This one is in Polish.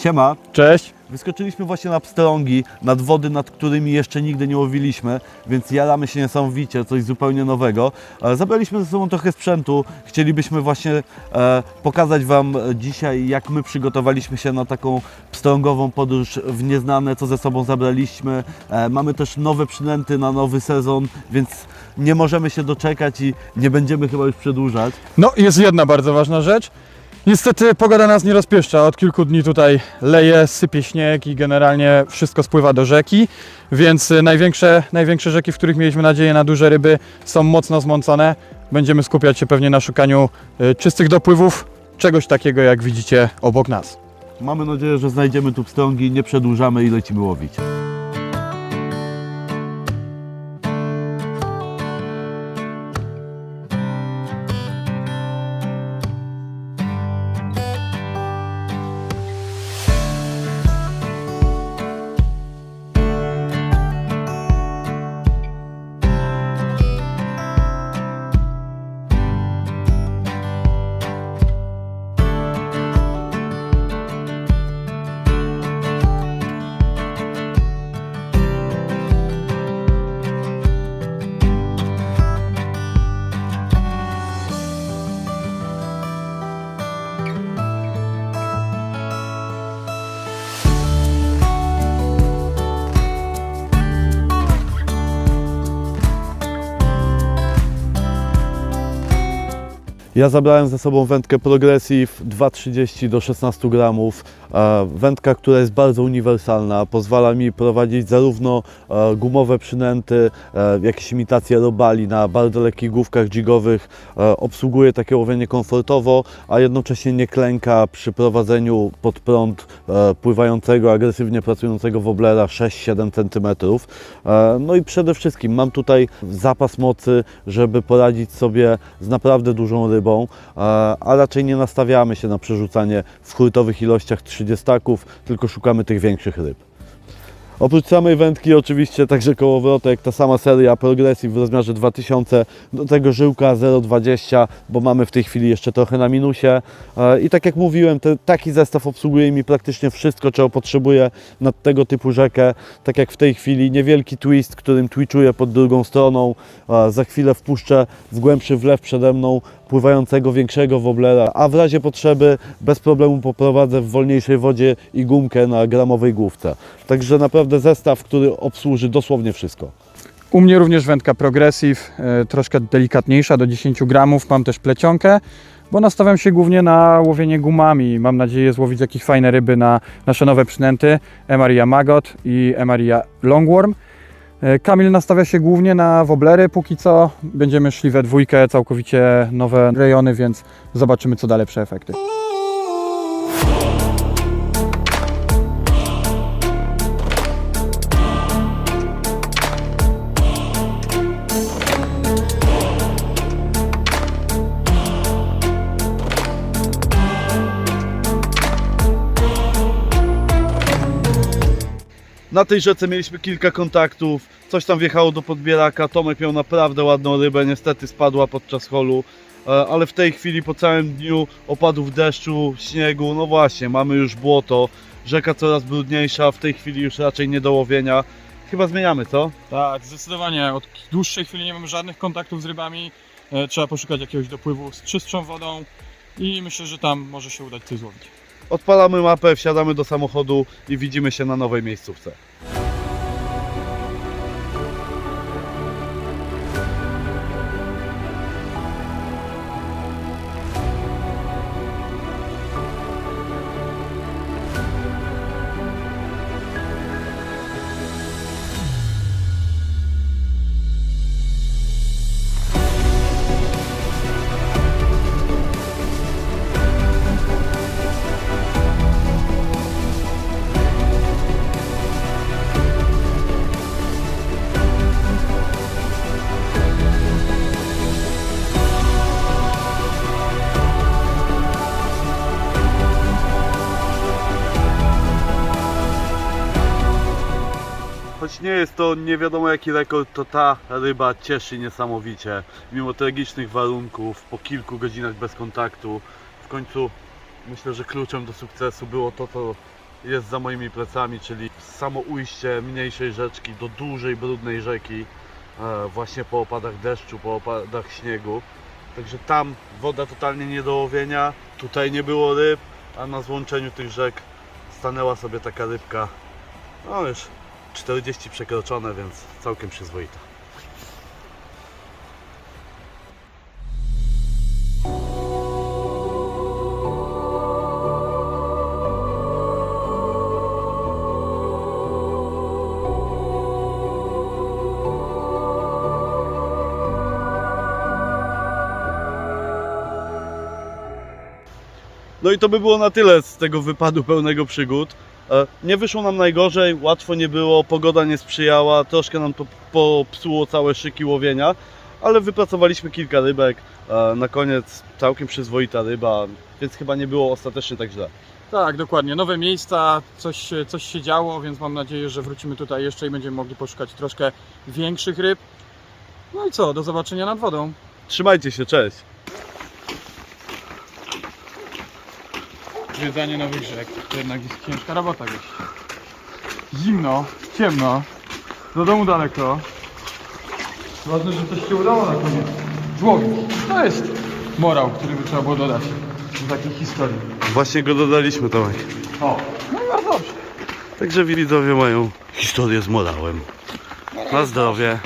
Siema. Cześć. Wyskoczyliśmy właśnie na pstrągi, nad wody, nad którymi jeszcze nigdy nie łowiliśmy, więc jaramy się niesamowicie, coś zupełnie nowego. Zabraliśmy ze sobą trochę sprzętu. Chcielibyśmy właśnie e, pokazać Wam dzisiaj, jak my przygotowaliśmy się na taką pstrągową podróż w nieznane, co ze sobą zabraliśmy. E, mamy też nowe przynęty na nowy sezon, więc nie możemy się doczekać i nie będziemy chyba już przedłużać. No jest jedna bardzo ważna rzecz. Niestety pogoda nas nie rozpieszcza. Od kilku dni tutaj leje, sypie śnieg i generalnie wszystko spływa do rzeki, więc y, największe, największe rzeki, w których mieliśmy nadzieję na duże ryby są mocno zmącone. Będziemy skupiać się pewnie na szukaniu y, czystych dopływów, czegoś takiego jak widzicie obok nas. Mamy nadzieję, że znajdziemy tu pstrągi, nie przedłużamy i lecimy łowić. Ja zabrałem ze sobą wędkę Progressive 2,30 do 16 gramów. Wędka, która jest bardzo uniwersalna, pozwala mi prowadzić zarówno e, gumowe przynęty, e, jakieś imitacje robali na bardzo lekkich główkach jigowych. E, Obsługuje takie łowienie komfortowo, a jednocześnie nie klęka przy prowadzeniu pod prąd pływającego, agresywnie pracującego woblera 6-7 cm. No i przede wszystkim mam tutaj zapas mocy, żeby poradzić sobie z naprawdę dużą rybą, a raczej nie nastawiamy się na przerzucanie w hurtowych ilościach 30, tylko szukamy tych większych ryb. Oprócz samej wędki oczywiście także kołowrotek, ta sama seria Progressive w rozmiarze 2000, do tego żyłka 0,20, bo mamy w tej chwili jeszcze trochę na minusie. E, I tak jak mówiłem, te, taki zestaw obsługuje mi praktycznie wszystko, czego potrzebuję na tego typu rzekę. Tak jak w tej chwili niewielki twist, którym twitchuję pod drugą stroną. E, Za chwilę wpuszczę w głębszy wlew przede mną pływającego większego woblera, a w razie potrzeby bez problemu poprowadzę w wolniejszej wodzie i gumkę na gramowej główce. Także naprawdę zestaw, który obsłuży dosłownie wszystko. U mnie również wędka Progressive, e, troszkę delikatniejsza, do 10 gramów. Mam też plecionkę, bo nastawiam się głównie na łowienie gumami. Mam nadzieję złowić jakieś fajne ryby na nasze nowe przynęty Emaria Maggot i Emaria Longworm. E, Kamil nastawia się głównie na woblery. Póki co będziemy szli we dwójkę, całkowicie nowe rejony, więc zobaczymy co da lepsze efekty. Na tej rzece mieliśmy kilka kontaktów, coś tam wjechało do podbieraka, Tomek miał naprawdę ładną rybę, niestety spadła podczas holu, e, ale w tej chwili po całym dniu opadów deszczu, śniegu, no właśnie, mamy już błoto, rzeka coraz brudniejsza, w tej chwili już raczej nie do łowienia. Chyba zmieniamy, co? Tak, zdecydowanie. Od dłuższej chwili nie mamy żadnych kontaktów z rybami. E, Trzeba poszukać jakiegoś dopływu z czystszą wodą i myślę, że tam może się udać coś złowić. Odpalamy mapę, wsiadamy do samochodu i widzimy się na nowej miejscówce. Choć nie jest to nie wiadomo jaki rekord, to ta ryba cieszy niesamowicie. Mimo tragicznych warunków, po kilku godzinach bez kontaktu, w końcu myślę, że kluczem do sukcesu było to, co jest za moimi plecami, czyli samo ujście mniejszej rzeczki do dużej, brudnej rzeki, e, właśnie po opadach deszczu, po opadach śniegu. Także tam woda totalnie nie do łowienia, tutaj nie było ryb, a na złączeniu tych rzek stanęła sobie taka rybka, no już 40 przekroczone, więc całkiem przyzwoita. No i to by było na tyle z tego wypadu pełnego przygód. E, Nie wyszło nam najgorzej, łatwo nie było, pogoda nie sprzyjała, troszkę nam to popsuło całe szyki łowienia, ale wypracowaliśmy kilka rybek. E, Na koniec całkiem przyzwoita ryba, więc chyba nie było ostatecznie tak źle. Tak, dokładnie. Nowe miejsca, coś, coś się działo, więc mam nadzieję, że wrócimy tutaj jeszcze i będziemy mogli poszukać troszkę większych ryb. No i co, do zobaczenia nad wodą. Trzymajcie się, cześć! Zwiedzanie nowych rzek to jednak jest ciężka robota gdzieś. Zimno, ciemno, do domu daleko. Ważne, że coś się udało na koniec. Żłowiec. To jest morał, który by trzeba było dodać do takiej historii. Właśnie go dodaliśmy, Tomek. O, no i bardzo dobrze. Także widzowie mają historię z morałem. Na zdrowie.